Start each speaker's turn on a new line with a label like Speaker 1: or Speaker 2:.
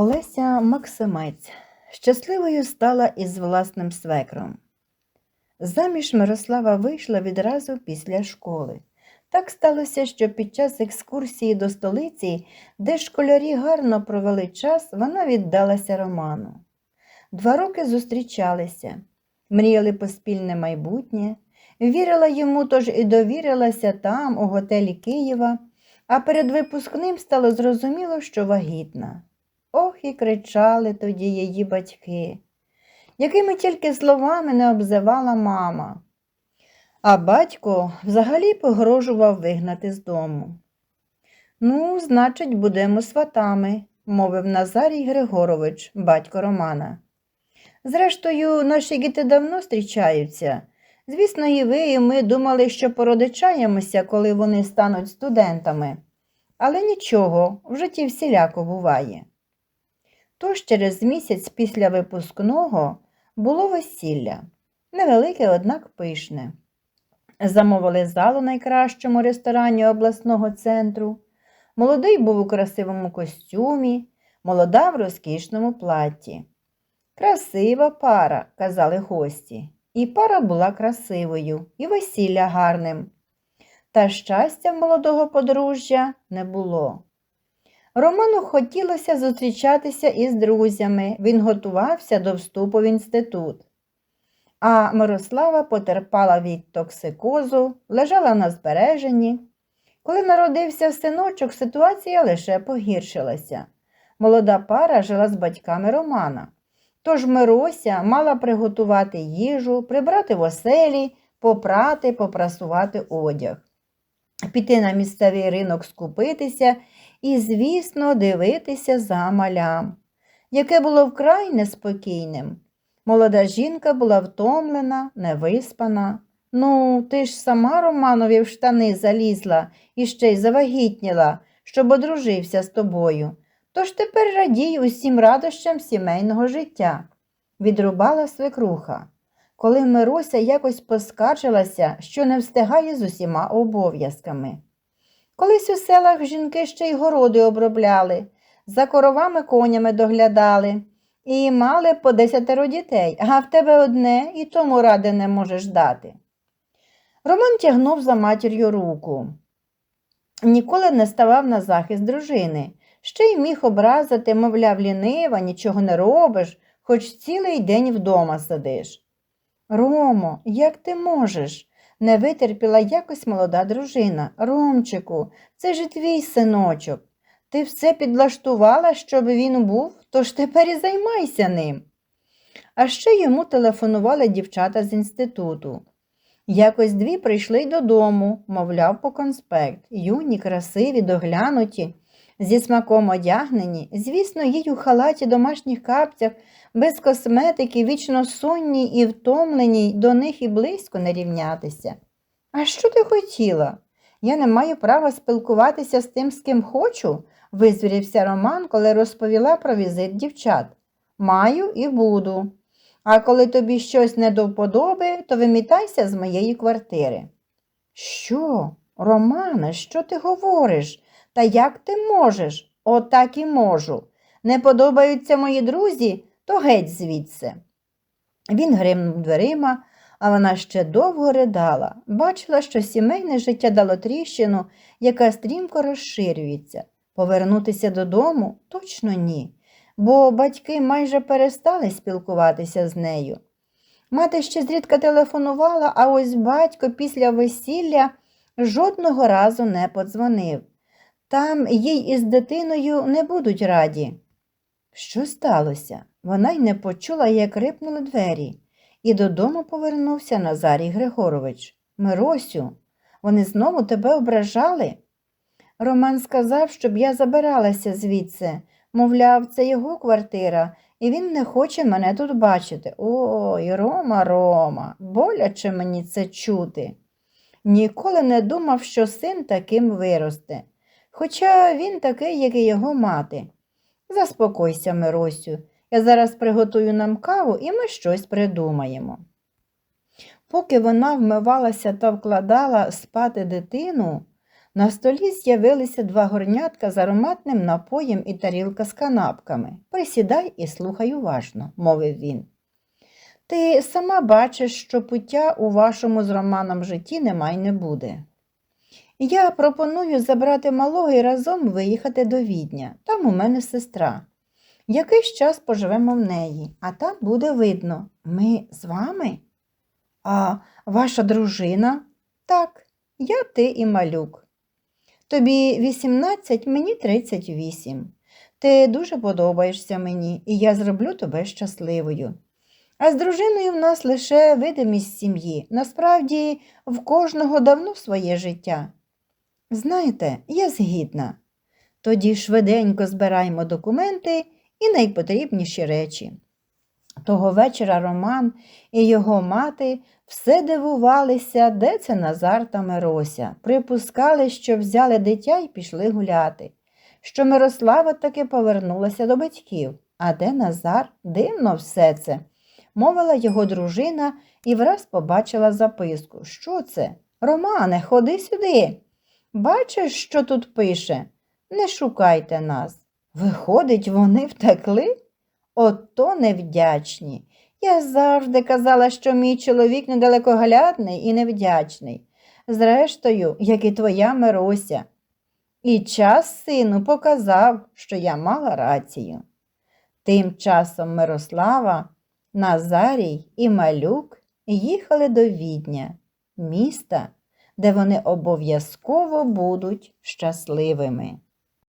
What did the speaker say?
Speaker 1: Олеся Максимець щасливою стала із власним свекром. Заміж Мирослава вийшла відразу після школи. Так сталося, що під час екскурсії до столиці, де школярі гарно провели час, вона віддалася Роману. Два роки зустрічалися, мріяли по спільне майбутнє, вірила йому, тож і довірилася там, у готелі Києва, а перед випускним стало зрозуміло, що вагітна. Ох, і кричали тоді її батьки, якими тільки словами не обзивала мама. А батько взагалі погрожував вигнати з дому. Ну, значить, будемо сватами, мовив Назарій Григорович, батько Романа. Зрештою, наші діти давно зустрічаються. Звісно, і ви, і ми думали, що породичаємося, коли вони стануть студентами. Але нічого, в житті всіляко буває. Тож через місяць після випускного було весілля, невелике, однак пишне. Замовили залу найкращому ресторані обласного центру. Молодий був у красивому костюмі, молода в розкішному платті. Красива пара, казали гості, і пара була красивою, і весілля гарним. Та щастя молодого подружжя не було. Роману хотілося зустрічатися із друзями, він готувався до вступу в інститут. А Мирослава потерпала від токсикозу, лежала на збереженні. Коли народився синочок, ситуація лише погіршилася. Молода пара жила з батьками Романа. Тож Мирося мала приготувати їжу, прибрати в оселі, попрати, попрасувати одяг, піти на місцевий ринок скупитися і, звісно, дивитися за малям, яке було вкрай неспокійним. Молода жінка була втомлена, невиспана. Ну, ти ж сама Романові в штани залізла і ще й завагітніла, щоб одружився з тобою. Тож тепер радій усім радощам сімейного життя, відрубала свекруха, коли Мирося якось поскаржилася, що не встигає з усіма обов'язками. Колись у селах жінки ще й городи обробляли, за коровами конями доглядали і мали по десятеро дітей, а в тебе одне і тому ради не можеш дати. Роман тягнув за матір'ю руку. Ніколи не ставав на захист дружини, ще й міг образити, мовляв, лінива, нічого не робиш, хоч цілий день вдома сидиш. Ромо, як ти можеш? Не витерпіла якось молода дружина. Ромчику, це ж твій синочок. Ти все підлаштувала, щоб він був, тож тепер і займайся ним. А ще йому телефонували дівчата з інституту. Якось дві прийшли додому, мовляв, по конспект, юні, красиві, доглянуті, зі смаком одягнені, звісно, їй у халаті домашніх капцях, без косметики, вічно сонній і втомленій, до них і близько не рівнятися. А що ти хотіла? Я не маю права спілкуватися з тим, з ким хочу, визвірився Роман, коли розповіла про візит дівчат. Маю і буду. А коли тобі щось не до вподоби, то вимітайся з моєї квартири. Що, Романе, що ти говориш? Та як ти можеш? Отак і можу. Не подобаються мої друзі, то геть звідси. Він гримнув дверима, а вона ще довго ридала, бачила, що сімейне життя дало тріщину, яка стрімко розширюється. Повернутися додому точно ні, бо батьки майже перестали спілкуватися з нею. Мати ще зрідка телефонувала, а ось батько після весілля жодного разу не подзвонив. Там їй із дитиною не будуть раді. Що сталося? Вона й не почула, як рипнули двері, і додому повернувся Назарій Григорович. Миросю, вони знову тебе ображали? Роман сказав, щоб я забиралася звідси. Мовляв, це його квартира, і він не хоче мене тут бачити. Ой, Рома, Рома, боляче мені це чути. Ніколи не думав, що син таким виросте, хоча він такий, як і його мати. Заспокойся, Миросю, я зараз приготую нам каву і ми щось придумаємо. Поки вона вмивалася та вкладала спати дитину, На столі з'явилися два горнятка з ароматним напоєм і тарілка з канапками. Присідай і слухай уважно, мовив він. Ти сама бачиш, що пуття у вашому з Романом житті нема й не буде. Я пропоную забрати малого і разом виїхати до Відня. Там у мене сестра. Якийсь час поживемо в неї, а там буде видно. Ми з вами? А ваша дружина? Так, я ти і малюк. Тобі 18, мені 38. Ти дуже подобаєшся мені, і я зроблю тебе щасливою. А з дружиною в нас лише видимість сім'ї. Насправді, в кожного давно своє життя. Знаєте, я згідна. Тоді швиденько збираємо документи і найпотрібніші речі. Того вечора Роман і його мати все дивувалися, де це Назар та Мирося. Припускали, що взяли дитя і пішли гуляти, що Мирослава таки повернулася до батьків. А де Назар? Дивно все це, мовила його дружина і враз побачила записку. Що це? Романе, ходи сюди. Бачиш, що тут пише? Не шукайте нас. Виходить, вони втекли? Ото невдячні. Я завжди казала, що мій чоловік недалекоглядний і невдячний. Зрештою, як і твоя Мирося. І час сину показав, що я мала рацію. Тим часом Мирослава, Назарій і Малюк їхали до Відня, міста, де вони обов'язково будуть щасливими.